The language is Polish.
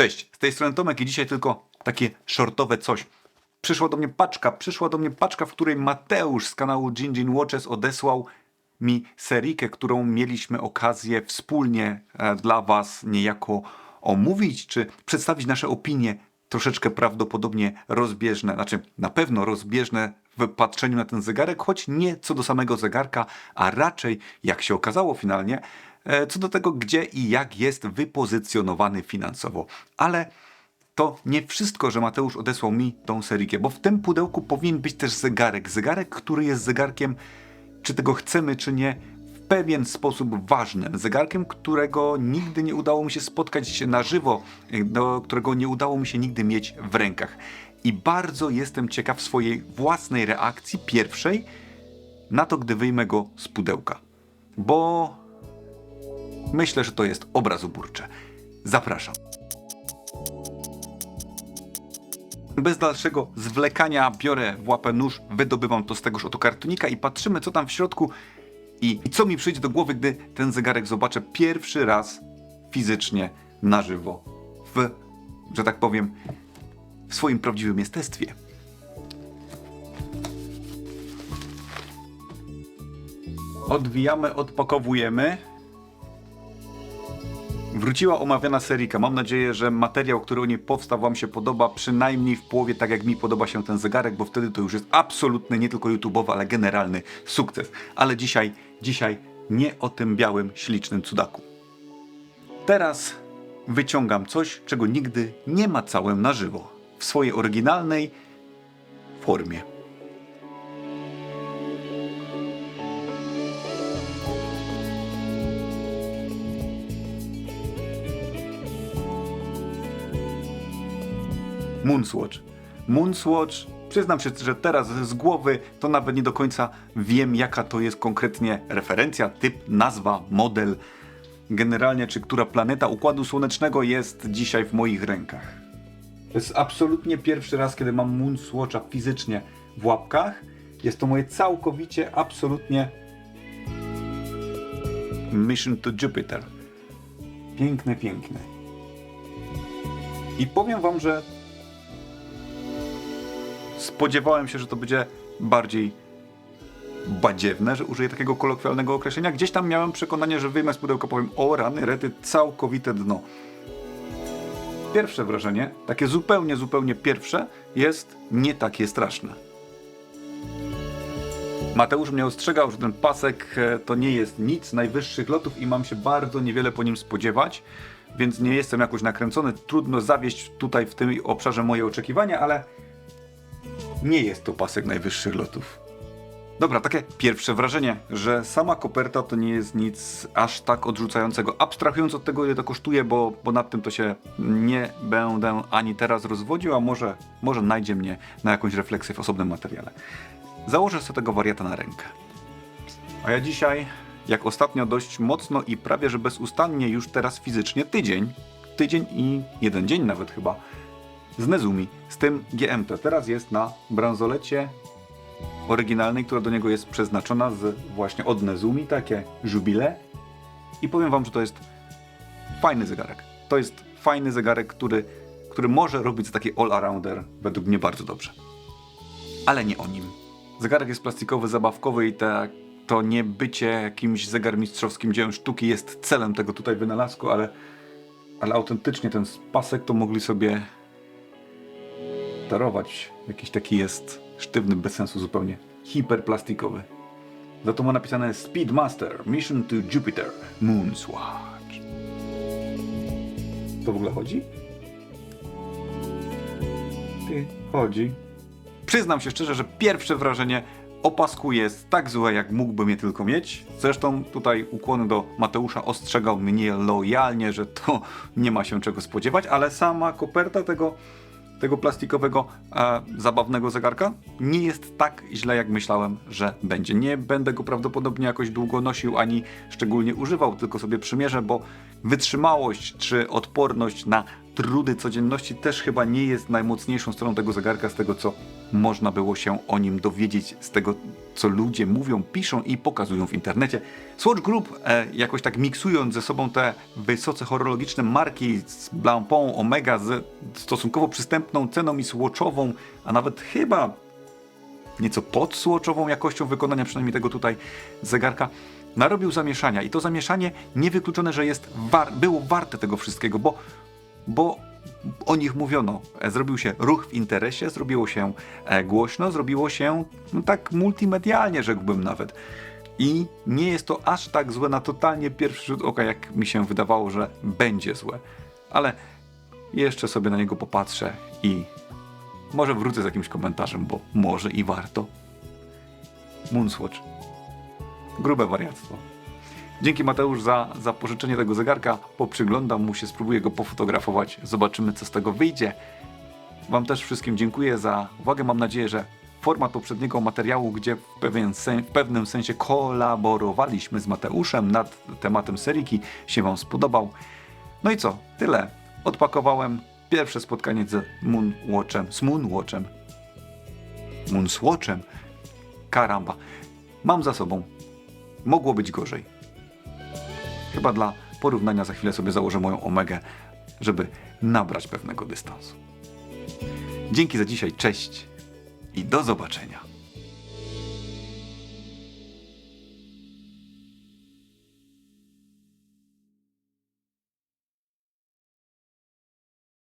Cześć, z tej strony Tomek i dzisiaj tylko takie shortowe coś. Przyszła do mnie paczka, przyszła do mnie paczka, w której Mateusz z kanału Jin Jin Watches odesłał mi serikę, którą mieliśmy okazję wspólnie e, dla Was niejako omówić, czy przedstawić nasze opinie troszeczkę prawdopodobnie rozbieżne, znaczy na pewno rozbieżne w patrzeniu na ten zegarek, choć nie co do samego zegarka, a raczej, jak się okazało finalnie, co do tego, gdzie i jak jest wypozycjonowany finansowo. Ale to nie wszystko, że Mateusz odesłał mi tą serię, bo w tym pudełku powinien być też zegarek. Zegarek, który jest zegarkiem, czy tego chcemy, czy nie, w pewien sposób ważnym. Zegarkiem, którego nigdy nie udało mi się spotkać na żywo, do którego nie udało mi się nigdy mieć w rękach. I bardzo jestem ciekaw swojej własnej reakcji, pierwszej, na to, gdy wyjmę go z pudełka. Bo myślę, że to jest obrazoburcze. Zapraszam. Bez dalszego zwlekania biorę w łapę nóż, wydobywam to z tegoż oto kartonika i patrzymy, co tam w środku i, i co mi przyjdzie do głowy, gdy ten zegarek zobaczę pierwszy raz fizycznie, na żywo, w, że tak powiem, w swoim prawdziwym jestestwie. Odwijamy, odpakowujemy. Wróciła omawiana serika. Mam nadzieję, że materiał, który o niej powstał, Wam się podoba, przynajmniej w połowie tak jak mi podoba się ten zegarek, bo wtedy to już jest absolutny, nie tylko YouTube'owy, ale generalny sukces. Ale dzisiaj, dzisiaj nie o tym białym, ślicznym cudaku. Teraz wyciągam coś, czego nigdy nie ma całym na żywo. W swojej oryginalnej formie. Moonswatch. Moonswatch, przyznam się, że teraz z głowy to nawet nie do końca wiem, jaka to jest konkretnie referencja, typ, nazwa, model. Generalnie, czy która planeta Układu Słonecznego jest dzisiaj w moich rękach. To jest absolutnie pierwszy raz, kiedy mam Moonswatcha fizycznie w łapkach. Jest to moje całkowicie, absolutnie Mission to Jupiter. Piękne, piękne. I powiem wam, że spodziewałem się, że to będzie bardziej badziewne, że użyję takiego kolokwialnego określenia. Gdzieś tam miałem przekonanie, że wyjmę z pudełka, powiem o rany, rety, całkowite dno. Pierwsze wrażenie, takie zupełnie, zupełnie pierwsze, jest nie takie straszne. Mateusz mnie ostrzegał, że ten pasek e, to nie jest nic najwyższych lotów i mam się bardzo niewiele po nim spodziewać, więc nie jestem jakoś nakręcony. Trudno zawieść tutaj w tym obszarze moje oczekiwania, ale nie jest to pasek najwyższych lotów. Dobra, takie pierwsze wrażenie, że sama koperta to nie jest nic aż tak odrzucającego. Abstrahując od tego, ile to kosztuje, bo, bo nad tym to się nie będę ani teraz rozwodził, a może, może najdzie mnie na jakąś refleksję w osobnym materiale. Założę sobie tego wariata na rękę. A ja dzisiaj, jak ostatnio dość mocno i prawie że bezustannie już teraz fizycznie tydzień, tydzień i jeden dzień nawet chyba, z Nezumi, z tym GMT. Teraz jest na bransolecie oryginalnej, która do niego jest przeznaczona z właśnie od Nezumi, takie żubile. I powiem wam, że to jest fajny zegarek. To jest fajny zegarek, który, który może robić taki all-arounder według mnie bardzo dobrze. Ale nie o nim. Zegarek jest plastikowy, zabawkowy i to nie bycie jakimś zegarmistrzowskim dziełem sztuki jest celem tego tutaj wynalazku, ale, ale autentycznie ten pasek to mogli sobie darować. Jakiś taki jest sztywny, bez sensu zupełnie. Hiperplastikowy. Za to ma napisane Speedmaster, Mission to Jupiter, Moonswatch. To w ogóle chodzi? Ty, chodzi. Przyznam się szczerze, że pierwsze wrażenie o pasku jest tak złe, jak mógłbym je tylko mieć. Zresztą tutaj ukłony do Mateusza ostrzegał mnie lojalnie, że to nie ma się czego spodziewać, ale sama koperta tego tego plastikowego, e, zabawnego zegarka nie jest tak źle, jak myślałem, że będzie. Nie będę go prawdopodobnie jakoś długo nosił, ani szczególnie używał, tylko sobie przymierzę, bo wytrzymałość czy odporność na trudy codzienności też chyba nie jest najmocniejszą stroną tego zegarka, z tego co można było się o nim dowiedzieć z tego, co ludzie mówią, piszą i pokazują w internecie. Swatch Group, e, jakoś tak miksując ze sobą te wysoce horologiczne marki z Blancpain, Omega z stosunkowo przystępną ceną i swatchową, a nawet chyba nieco podsłoczową jakością wykonania przynajmniej tego tutaj zegarka, narobił zamieszania. I to zamieszanie niewykluczone, że jest war- było warte tego wszystkiego, bo, bo o nich mówiono. E, Zrobił się ruch w interesie, zrobiło się e, głośno, zrobiło się no, tak multimedialnie, rzekłbym nawet. I nie jest to aż tak złe na totalnie pierwszy rzut oka, jak mi się wydawało, że będzie złe. Ale jeszcze sobie na niego popatrzę i może wrócę z jakimś komentarzem, bo może i warto. Moonswatch. Grube wariactwo. Dzięki Mateusz za, pożyczenie tego zegarka. Poprzyglądam mu się, spróbuję go pofotografować. Zobaczymy, co z tego wyjdzie. Wam też wszystkim dziękuję za uwagę. Mam nadzieję, że format poprzedniego materiału, gdzie w, pewien sen, w pewnym sensie kolaborowaliśmy z Mateuszem nad tematem seriki, się Wam spodobał. No i co? Tyle. Odpakowałem pierwsze spotkanie z Moonwatchem. Z Moonwatchem. Moonswatchem. Karamba. Mam za sobą. Mogło być gorzej. Chyba dla porównania za chwilę sobie założę moją omegę, żeby nabrać pewnego dystansu. Dzięki za dzisiaj, cześć i do zobaczenia.